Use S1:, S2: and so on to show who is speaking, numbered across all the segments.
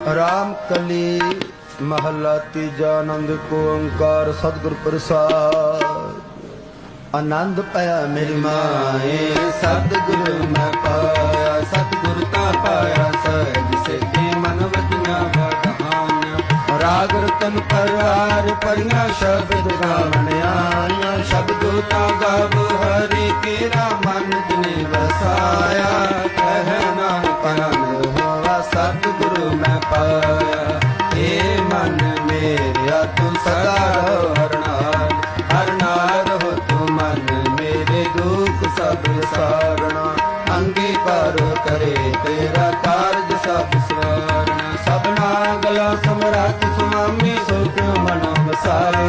S1: ਰਾਮ ਕਲੀ ਮਹੱਲਾ ਤੀਜਾ ਆਨੰਦ ਕੋ ਓੰਕਾਰ ਸਤਿਗੁਰ ਪ੍ਰਸਾਦ। ਆਨੰਦ ਪਾਇਆ ਮੇਰੀ ਮਾਏ, ਸਤਿਗੁਰ ਮੈਂ ਪਾਇਆ, ਸਤਿਗੁਰ ਤਾਂ ਪਾਇਆ ਸਹਿਜ ਸਿੱਧੀ ਮਨ ਵਜੀਆਂ ਵਡਹਾਨ ਰਾਗ ਰਤਨ ਪਰਾਰ ਪੜੀਆਂ ਸ਼ਬਦ ਗਾਵਣ ਆਈਆਂ, ਸ਼ਬਦੋ ਤਾਂ ਗਾਵ ਹਰੀ ਕੇਰਾ ਮਨ ਜਿਨੇ ਵਸਾਇਆ। ਕਹਿ ਨਾਨਕ ਆਨੰਦ ਹੋਵਾ ਸਤਿਗੁਰੂ ਮੈਂ ਪਾਇਆ ਏ ਮਨ ਮੇਰਿਆ, ਤੂੰ ਸਦਾ ਰਹੋ ਹਰ ਨਾਲ। ਹਰ ਤੂੰ ਮਨ ਮੇਰੇ ਦੁੱਖ ਸਭ ਸਾਰਣਾ ਅੰਗੀਕਾਰ ਕਰੇ ਤੇਰਾ ਕਾਰਜ ਸਭ ਸਵਾਰਣਾ ਸਭਨਾ ਗਲਾ ਸਮਰਾਟ ਸੁਆਮੀ ਸੁਖ ਕਿਉ ਮਨ ਵਸਾਏ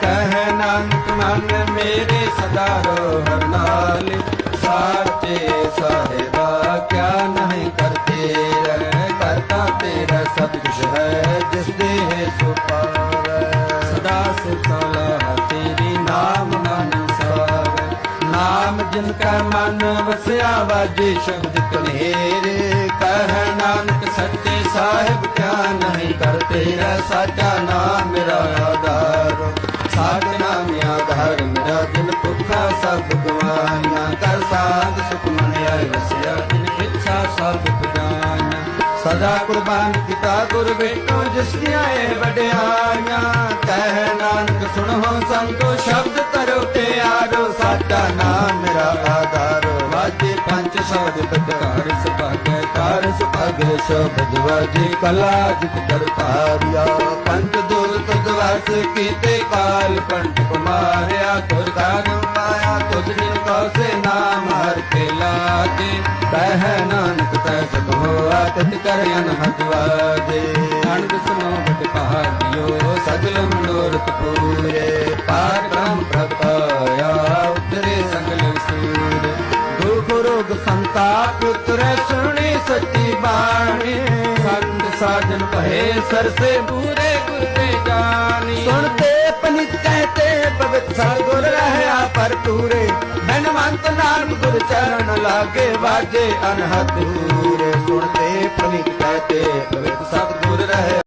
S1: ਕਹਿ ਨਾਨਕ ਮਨ ਮੇਰੇ ਸਦਾ ਰਹੋ ਹਰ ਨਾਲ। ਸਾਚੇ ਸਾਹਿਬਾ, ਕਿਆ ਦੇ ਸਦਾ ਸਿਫਤ ਸਲਾਹ ਤੇਰੀ ਨਾਮ ਮਨ ਸਾਵੈ। ਨਾਮ ਜਿਨ ਕਾ ਮਨ ਵਸਿਆ ਵਾਜੇ ਸ਼ਬਦ ਕਨੇਰੇ, ਕਹਿ ਨਾਨਕ ਸੱਚੇ ਸਾਹਿਬ ਕਿਆ ਨਹੀਂ ਕਰਤੇ ਰਹਿ ਸਾਚਾ ਨਾਮ ਮੇਰਾ ਆਧਾਰ। ਸਾਧ ਨਾਮ ਆਧਾਰ, ਮੇਰਾ ਦਿਲ ਭੁੱਖਾ ਸਭ ਗਵਾਈਆਂ ਕਰ ਸਾਧ ਸੁਖ ਮਨ ਆਏ ਵਸਿਆ। ਸਦਾ ਕੁਰਬਾਨ ਕੀਤਾ ਗੁਰ ਬੇਟੋ ਜਿਸ ਦੀਆਂ ਇਹ ਵਡਿਆਈਆਂ ਕਹਿ ਨਾਨਕ ਸੁਣੋ ਸੰਤੋ, ਸ਼ਬਦ ਤਰੋ ਤੇ ਸਾਡਾ ਨਾਮ ਮੇਰਾ ਆਧਾਰ। ਵਾਜੇ ਪੰਜ ਸ਼ਬਦ ਤਕਾਰ ਸੁਭਾਗੈ ਕਾਰ ਸੁਭਾਗੈ ਸ਼ਬਦ ਵਾਜੇ ਕਲਾ ਜਿਤ ਕਰਤਾਰਿਆ ਪੰਜ ਦੁਲ ਤੁਧ ਕੀਤੇ ਕਾਲ ਪੰਡ ਕੁਮਾਰਿਆ ਤੁਰ ਮਾਇਆ, ਤੁਧ ਜਿਨ ਕੋ ਲਾਗੇ ਕਹਿ ਨਾਨਕ, ਤੈ ਸਭ ਹੋਆ, ਤਿਤ ਕਰ ਅਨਹਦ ਵਾਜੇ। ਅਨੰਦ ਸਮੋ ਭਾਗਿਓ ਸਗਲ ਮਨੋਰਥ ਪੂਰੇ। ਪਾਰ ਬ੍ਰਹਮ ਪ੍ਰਗਟਾਇਆ ਉਤਰੇ ਸੰਗਲ ਸੂਰ ਦੁਖ ਰੋਗ ਸੰਤਾਪ ਉਤਰੇ, ਸੁਣੀ ਸੱਚੀ ਬਾਣੀ। ਸੰਤ ਸਾਜਨ ਕਹੇ ਸਰਸੇ ਪੂਰੇ ਗੁਰ ਤੇ ਜਾਣੀ। ਸੁਣਤੇ ਪਨਿਤ ਕਹਤੇ ਰਹਿਆ ਪੂਰੇ ਧਨਵੰਤ ਨਾਨਕ ਗੁਰ ਚਰਨ ਲਾਗੇ ਵਾਜੇ ਅਨਹਦ ਪੂਰੇ ਸੁਣਤੇ ਪਨਿਤ ਕਹਤੇ ਪਵਿੱਤ ਸਤਿਗੁਰ ਰਹੇ।